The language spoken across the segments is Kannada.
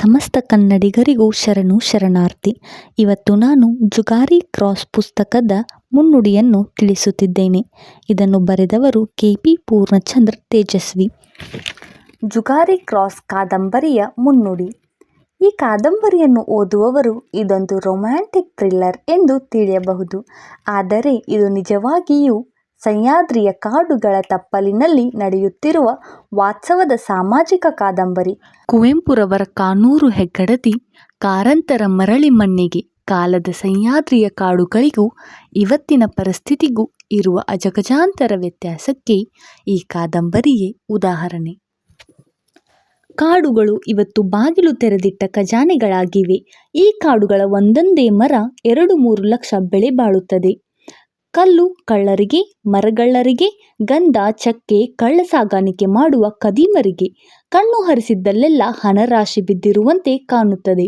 ಸಮಸ್ತ ಕನ್ನಡಿಗರಿಗೂ ಶರಣು ಶರಣಾರ್ಥಿ. ಇವತ್ತು ನಾನು ಜುಗಾರಿ ಕ್ರಾಸ್ ಪುಸ್ತಕದ ಮುನ್ನುಡಿಯನ್ನು ತಿಳಿಸುತ್ತಿದ್ದೇನೆ. ಇದನ್ನು ಬರೆದವರು K P Purnachandra Tejaswi. Jugari cross ಕಾದಂಬರಿಯ ಮುನ್ನುಡಿ. ಈ ಕಾದಂಬರಿಯನ್ನು ಓದುವವರು ಇದೊಂದು ರೊಮ್ಯಾಂಟಿಕ್ ಥ್ರಿಲ್ಲರ್ ಎಂದು ತಿಳಿಯಬಹುದು. ಆದರೆ ಇದು ನಿಜವಾಗಿಯೂ ಸಹ್ಯಾದ್ರಿಯ ಕಾಡುಗಳ ತಪ್ಪಲಿನಲ್ಲಿ ನಡೆಯುತ್ತಿರುವ ವಾತ್ಸವದ ಸಾಮಾಜಿಕ ಕಾದಂಬರಿ. ಕುವೆಂಪುರವರ ಕಾನೂರು ಹೆಗ್ಗಡತಿ ಕಾರಂತರ ಮರಳಿ ಮಣ್ಣಿಗೆ ಕಾಲದ ಸಹ್ಯಾದ್ರಿಯ ಕಾಡುಗಳಿಗೂ ಇವತ್ತಿನ ಪರಿಸ್ಥಿತಿಗೂ ಇರುವ ಅಜಗಜಾಂತರ ವ್ಯತ್ಯಾಸಕ್ಕೆ ಈ ಕಾದಂಬರಿಯೇ ಉದಾಹರಣೆ. ಕಾಡುಗಳು ಇವತ್ತು ಬಾಗಿಲು ತೆರೆದಿಟ್ಟ ಖಜಾನೆಗಳಾಗಿವೆ. ಈ ಕಾಡುಗಳ ಒಂದೊಂದೇ ಮರ ಎರಡು ಮೂರು ಲಕ್ಷ ಬೆಳೆ ಬಾಳುತ್ತದೆ. ಕಲ್ಲು ಕಳ್ಳರಿಗೆ, ಮರಗಳ್ಳರಿಗೆ ಗಂಧ ಚಕ್ಕೆ ಕಳ್ಳ ಸಾಗಾಣಿಕೆ ಮಾಡುವ ಕದೀಮರಿಗೆ ಕಣ್ಣು ಹರಿಸಿದ್ದಲ್ಲೆಲ್ಲ ಹಣರಾಶಿ ಬಿದ್ದಿರುವಂತೆ ಕಾಣುತ್ತದೆ.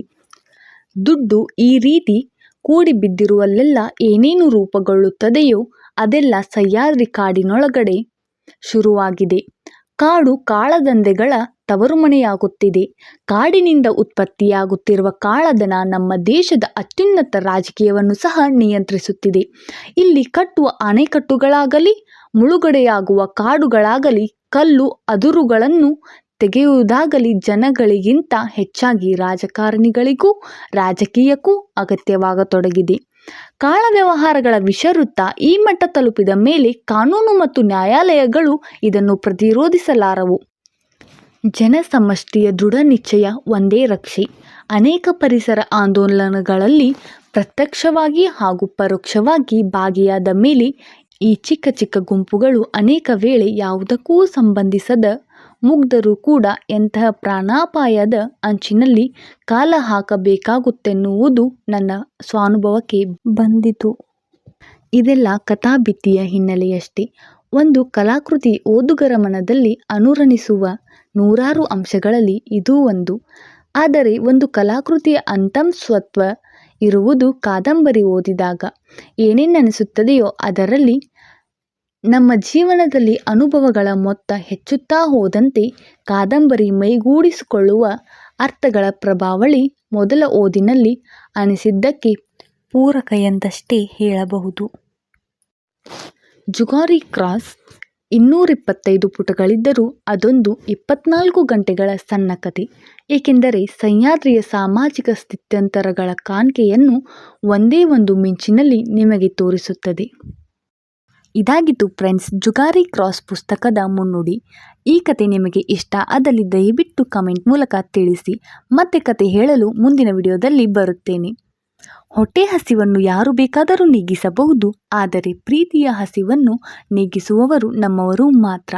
ದುಡ್ಡು ಈ ರೀತಿ ಕೂಡಿ ಬಿದ್ದಿರುವಲ್ಲೆಲ್ಲ ಏನೇನು ರೂಪುಗೊಳ್ಳುತ್ತದೆಯೋ ಅದೆಲ್ಲ ಸಹ್ಯಾದ್ರಿ ಕಾಡಿನೊಳಗಡೆ ಶುರುವಾಗಿದೆ. ಕಾಡು ಕಾಳದಂಧೆಗಳ ತವರುಮನೆಯಾಗುತ್ತಿದೆ. ಕಾಡಿನಿಂದ ಉತ್ಪತ್ತಿಯಾಗುತ್ತಿರುವ ಕಾಳಧನ ನಮ್ಮ ದೇಶದ ಅತ್ಯುನ್ನತ ರಾಜಕೀಯವನ್ನು ಸಹ ನಿಯಂತ್ರಿಸುತ್ತಿದೆ. ಇಲ್ಲಿ ಕಟ್ಟುವ ಅಣೆಕಟ್ಟುಗಳಾಗಲಿ, ಮುಳುಗಡೆಯಾಗುವ ಕಾಡುಗಳಾಗಲಿ, ಕಲ್ಲು, ಅದುರುಗಳನ್ನು ತೆಗೆಯುವುದಾಗಲಿ ಜನಗಳಿಗಿಂತ ಹೆಚ್ಚಾಗಿ ರಾಜಕಾರಣಿಗಳಿಗೂ, ರಾಜಕೀಯಕ್ಕೂ ಅಗತ್ಯವಾಗತೊಡಗಿದೆ. ಕಾಳ ವ್ಯವಹಾರಗಳ ವಿಷವೃತ್ತ ಈ ಮಟ್ಟ ತಲುಪಿದ ಮೇಲೆ ಕಾನೂನು ಮತ್ತು ನ್ಯಾಯಾಲಯಗಳು ಇದನ್ನು ಪ್ರತಿರೋಧಿಸಲಾರವು. ಜನಸಮಷ್ಟಿಯ ದೃಢ ನಿಶ್ಚಯ ಒಂದೇ ರಕ್ಷೆ. ಅನೇಕ ಪರಿಸರ ಆಂದೋಲನಗಳಲ್ಲಿ ಪ್ರತ್ಯಕ್ಷವಾಗಿ ಹಾಗೂ ಪರೋಕ್ಷವಾಗಿ ಭಾಗಿಯಾದ ಮೇಲೆ ಈ ಚಿಕ್ಕ ಚಿಕ್ಕ ಗುಂಪುಗಳು ಅನೇಕ ವೇಳೆ ಯಾವುದಕ್ಕೂ ಸಂಬಂಧಿಸದ ಮುಗ್ಧರು ಕೂಡ ಎಂತಹ ಪ್ರಾಣಾಪಾಯದ ಅಂಚಿನಲ್ಲಿ ಕಾಲ ಹಾಕಬೇಕಾಗುತ್ತೆನ್ನುವುದು ನನ್ನ ಸ್ವಾನುಭವಕ್ಕೆ ಬಂದಿತು. ಇದೆಲ್ಲ ಕಥಾಭಿತ್ತಿಯ ಹಿನ್ನೆಲೆಯಷ್ಟೇ. ಒಂದು ಕಲಾಕೃತಿ ಓದುಗರ ಮನದಲ್ಲಿ ಅನುರಣಿಸುವ ನೂರಾರು ಅಂಶಗಳಲ್ಲಿ ಇದೂ ಒಂದು. ಆದರೆ ಒಂದು ಕಲಾಕೃತಿಯ ಅಂತಃಸತ್ವ ಇರುವುದು ಕಾದಂಬರಿ ಓದಿದಾಗ ಏನೇನನಿಸುತ್ತದೆಯೋ ಅದರಲ್ಲಿ ನಮ್ಮ ಜೀವನದಲ್ಲಿ ಅನುಭವಗಳ ಮೊತ್ತ ಹೆಚ್ಚುತ್ತಾ ಹೋದಂತೆ ಕಾದಂಬರಿ ಮೈಗೂಡಿಸಿಕೊಳ್ಳುವ ಅರ್ಥಗಳ ಪ್ರಭಾವಳಿ ಮೊದಲ ಓದಿನಲ್ಲಿ ಅನಿಸಿದ್ದಕ್ಕೆ ಪೂರಕ ಎಂದಷ್ಟೇ ಹೇಳಬಹುದು. ಜುಗಾರಿ ಕ್ರಾಸ್ ಇನ್ನೂರಿಪ್ಪತ್ತೈದು ಪುಟಗಳಿದ್ದರೂ ಅದೊಂದು ಇಪ್ಪತ್ನಾಲ್ಕು ಗಂಟೆಗಳ ಸಣ್ಣ ಕತೆ. ಏಕೆಂದರೆ ಸಹ್ಯಾದ್ರಿಯ ಸಾಮಾಜಿಕ ಸ್ಥಿತ್ಯಂತರಗಳ ಕಾಣ್ಕೆಯನ್ನು ಒಂದೇ ಒಂದು ಮಿಂಚಿನಲ್ಲಿ ನಿಮಗೆ ತೋರಿಸುತ್ತದೆ. ಇದಾಗಿತ್ತು ಫ್ರೆಂಡ್ಸ್, ಜುಗಾರಿ ಕ್ರಾಸ್ ಪುಸ್ತಕದ ಮುನ್ನುಡಿ. ಈ ಕತೆ ನಿಮಗೆ ಇಷ್ಟ ಆದಲ್ಲಿ ದಯವಿಟ್ಟು ಕಮೆಂಟ್ ಮೂಲಕ ತಿಳಿಸಿ. ಮತ್ತೆ ಕತೆ ಹೇಳಲು ಮುಂದಿನ ವಿಡಿಯೋದಲ್ಲಿ ಬರುತ್ತೇನೆ. ಹೊಟ್ಟೆ ಹಸಿವನ್ನು ಯಾರು ಬೇಕಾದರೂ ನೀಗಿಸಬಹುದು ಆದರೆ ಪ್ರೀತಿಯ ಹಸಿವನ್ನು ನೀಗಿಸುವವರು ನಮ್ಮವರು ಮಾತ್ರ.